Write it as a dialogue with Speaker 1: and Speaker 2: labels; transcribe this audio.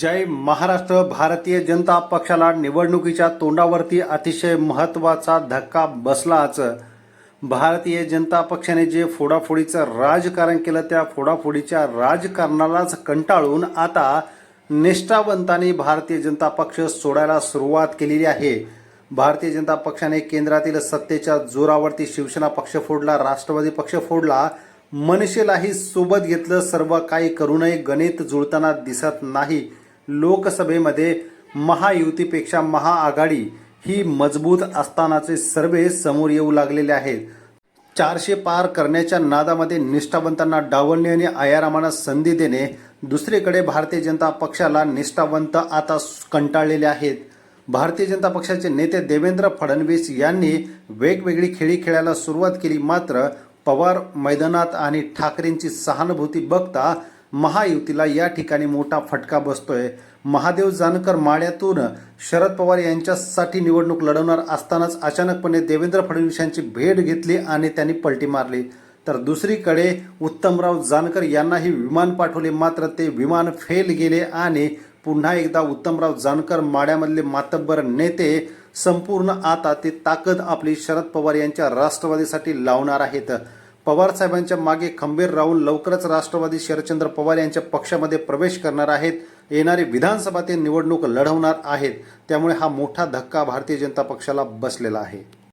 Speaker 1: जय महाराष्ट्र भारतीय जनता पक्षाला निवडणुकीच्या तोंडावरती अतिशय महत्त्वाचा धक्का बसलाच. भारतीय जनता पक्षाने जे फोडाफोडीचं राजकारण केलं त्या फोडाफोडीच्या राजकारणालाच कंटाळून आता निष्ठावंतांनी भारतीय जनता पक्ष सोडायला सुरुवात केलेली आहे. भारतीय जनता पक्षाने केंद्रातील सत्तेच्या जोरावरती शिवसेना पक्ष फोडला राष्ट्रवादी पक्ष फोडला. मनसेलाही सोबत घेतलं सर्व काही करूनही गणित जुळताना दिसत नाही. लोकसभेमध्ये महायुतीपेक्षा महाआघाडी ही मजबूत असतानाचे सर्वे समोर येऊ लागलेले आहेत. चारशे पार करण्याच्या नादामध्ये निष्ठावंतांना डावलणे आणि आयारामांना संधी देणे दुसरीकडे भारतीय जनता पक्षाला निष्ठावंत आता कंटाळलेले आहेत. भारतीय जनता पक्षाचे नेते देवेंद्र फडणवीस यांनी वेगवेगळी खेळी खेळायला सुरुवात केली मात्र पवार मैदानात आणि ठाकरेंची सहानुभूती बघता महायुतीला या ठिकाणी मोठा फटका बसतोय. महादेव जानकर माळ्यातून शरद पवार यांच्यासाठी निवडणूक लढवणार असतानाच अचानकपणे देवेंद्र फडणवीस यांची भेट घेतली आणि त्यांनी पलटी मारली. तर दुसरीकडे उत्तमराव जानकर यांनाही विमान पाठवले मात्र ते विमान फेल गेले आणि पुन्हा एकदा उत्तमराव जानकर माड्यामधले मातब्बर नेते संपूर्ण आता ते ताकद आपली शरद पवार यांच्या राष्ट्रवादीसाठी लावणार आहेत. पवार साहेबांच्या मागे खंबीर राहून लवकरच राष्ट्रवादी शरदचंद्र पवार यांच्या पक्षामध्ये प्रवेश करणार आहेत. येणारी विधानसभा ते निवडणूक लढवणार आहेत. त्यामुळे हा मोठा धक्का भारतीय जनता पक्षाला बसलेला आहे.